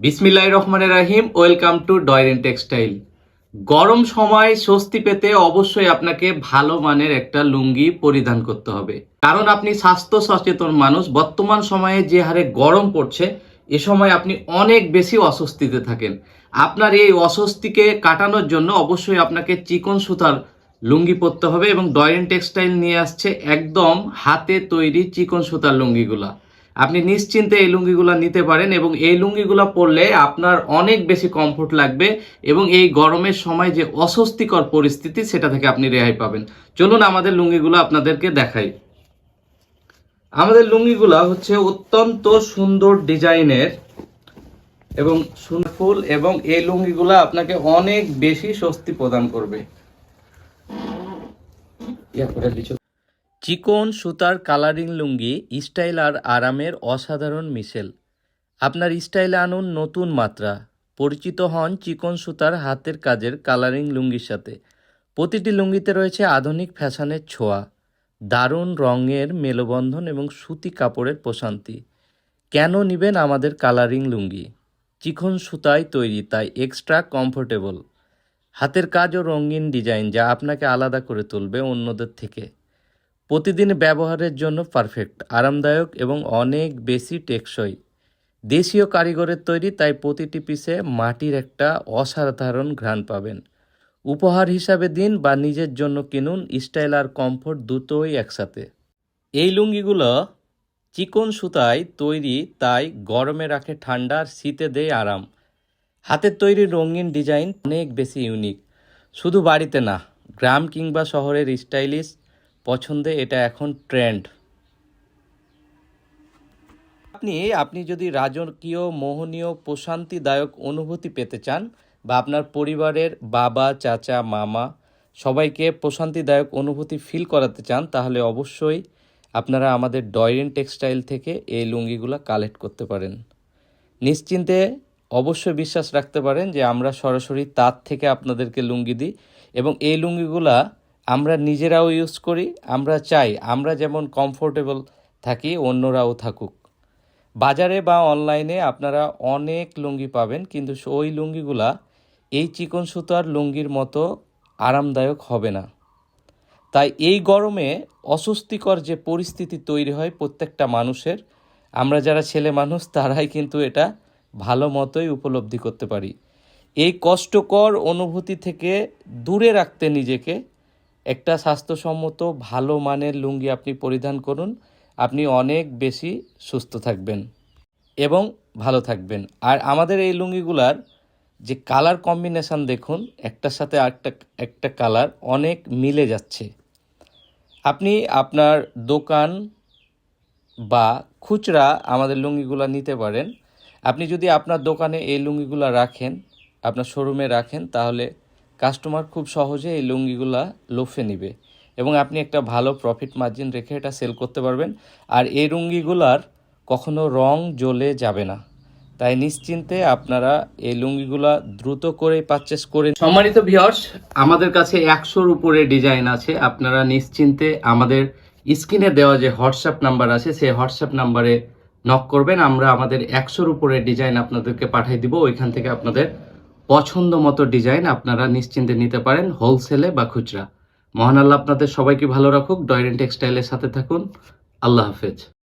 বিসমিল্লাহ রহমানের রাহিম, ওয়েলকাম টু ডয়রেন টেক্সটাইল। গরম সময় স্বস্তি পেতে অবশ্যই আপনাকে ভালো মানের একটা লুঙ্গি পরিধান করতে হবে। কারণ আপনি স্বাস্থ্য সচেতন মানুষ, বর্তমান সময়ে যে হারে গরম পড়ছে, এ সময় আপনি অনেক বেশি অস্বস্তিতে থাকেন। আপনার এই অস্বস্তিকে কাটানোর জন্য অবশ্যই আপনাকে চিকন সুতার লুঙ্গি পরতে হবে এবং ডয়রেন টেক্সটাইল নিয়ে আসছে একদম হাতে তৈরি চিকন সুতার লুঙ্গিগুলা। আপনি নিশ্চিন্তে এই লুঙ্গিগুলো নিতে পারেন এবং এই লুঙ্গিগুলো পরলে আপনার অনেক বেশি কমফোর্ট লাগবে এবং এই গরমের সময় যে অস্বস্তিকর পরিস্থিতি সেটা থেকে আপনি রেহাই পাবেন। চলুন আমাদের লুঙ্গিগুলো আপনাদেরকে দেখাই। আমাদের লুঙ্গিগুলো হচ্ছে অত্যন্ত সুন্দর ডিজাইনের এবং ফুল এবং এই লুঙ্গিগুলো আপনাকে অনেক বেশি স্বস্তি প্রদান করবে। ইয়া করে চিকন সুতার কালারিং লুঙ্গি, স্টাইল আর আরামের অসাধারণ মিশেল। আপনার স্টাইলে আনুন নতুন মাত্রা। পরিচিত হন চিকন সুতার হাতের কাজের কালারিং লুঙ্গির সাথে। প্রতিটি লুঙ্গিতে রয়েছে আধুনিক ফ্যাশনের ছোঁয়া, দারুণ রঙের মেলবন্ধন এবং সুতি কাপড়ের প্রশান্তি। কেন নেবেন আমাদের কালারিং লুঙ্গি? চিকন সুতায় তৈরি, তাই এক্সট্রা কমফোর্টেবল। হাতের কাজ ও রঙিন ডিজাইন যা আপনাকে আলাদা করে তুলবে অন্যদের থেকে। প্রতিদিন ব্যবহারের জন্য পারফেক্ট আরামদায়ক এবং অনেক বেশি টেকসই। দেশীয় কারিগরের তৈরি, তাই প্রতিটি পিসে মাটির একটা অসাধারণ ঘ্রাণ পাবেন। উপহার হিসাবে দিন বা নিজের জন্য কিনুন স্টাইল আর কমফোর্ট দুটোই একসাথে। এই লুঙ্গিগুলো চিকন সুতায় তৈরি, তাই গরমে রাখে ঠান্ডা আর শীতে দেয় আরাম। হাতের তৈরি রঙিন ডিজাইন অনেক বেশি ইউনিক শুধু বাড়িতে না, গ্রাম কিংবা শহরের স্টাইলিশ পছন্দে এটা এখন ট্রেন্ড আপনি আপনি যদি রাজকীয়, মোহনীয়, প্রশান্তিদায়ক অনুভূতি পেতে চান বা আপনার পরিবারের বাবা, চাচা, মামা সবাইকে প্রশান্তিদায়ক অনুভূতি ফিল করাতে চান, তাহলে অবশ্যই আপনারা আমাদের ডয়রেন টেক্সটাইল থেকে এই লুঙ্গিগুলো কালেক্ট করতে পারেন। নিশ্চিন্তে অবশ্যই বিশ্বাস রাখতে পারেন যে আমরা সরাসরি তার থেকে আপনাদেরকে লুঙ্গি দিই এবং এই লুঙ্গিগুলা আমরা নিজেরাও ইউজ করি, আমরা চাই, আমরা যেমন কমফোর্টেবল থাকি, অন্যরাও থাকুক। বাজারে বা অনলাইনে আপনারা অনেক লুঙ্গি পাবেন, কিন্তু ওই লুঙ্গিগুলা এই চিকন সুতার লুঙ্গির মতো আরামদায়ক হবে না। তাই এই গরমে অস্বস্তিকর যে পরিস্থিতি তৈরি হয় প্রত্যেকটা মানুষের, আমরা যারা ছেলে মানুষ, তারাই কিন্তু এটা ভালো মতোই উপলব্ধি করতে পারি। এই কষ্টকর অনুভূতি থেকে দূরে রাখতে নিজেকে একটা স্বাস্থ্যসম্মত, ভালো মানের লুঙ্গি আপনি পরিধান করুন। আপনি অনেক বেশি সুস্থ থাকবেন এবং ভালো থাকবেন। আর আমাদের এই লুঙ্গিগুলার যে কালার কম্বিনেশন দেখুন, একটার সাথে আরেকটা, একটা কালার অনেক মিলে যাচ্ছে। আপনি আপনার দোকান বা খুচরা আমাদের লুঙ্গিগুলো নিতে পারেন। আপনি যদি আপনার দোকানে এই লুঙ্গিগুলো রাখেন, আপনার শোরুমে রাখেন, তাহলে কাস্টমার খুব সহজে এই লুঙ্গিগুলা লোফে নিবে এবং আপনি একটা ভালো প্রফিট মার্জিন রেখে এটা সেল করতে পারবেন। আর এই লুঙ্গিগুলার কখনো রং জ্বলে যাবে না। তাই নিশ্চিন্তে আপনারা এই লুঙ্গিগুলা দ্রুত করে পারচেস করে সম্মানিত ভিউয়ার্স আমাদের কাছে একশোর উপরে ডিজাইন আছে। আপনারা নিশ্চিন্তে আমাদের স্ক্রিনে দেওয়া যে হোয়াটসঅ্যাপ নাম্বার আছে, সেই হোয়াটসঅ্যাপ নাম্বারে নক করবেন। আমরা আমাদের একশোর উপরে ডিজাইন আপনাদেরকে পাঠিয়ে দিব। ওইখান থেকে আপনাদের পছন্দ মতো ডিজাইন আপনারা নিশ্চিন্তে নিতে পারেন হোলসেলে বা খুচরা। মহান আল্লাহ আপনাদের সবাইকে ভালো রাখুক ডয়রেন টেক্সটাইলের সাথে থাকুন। আল্লাহ হাফেজ।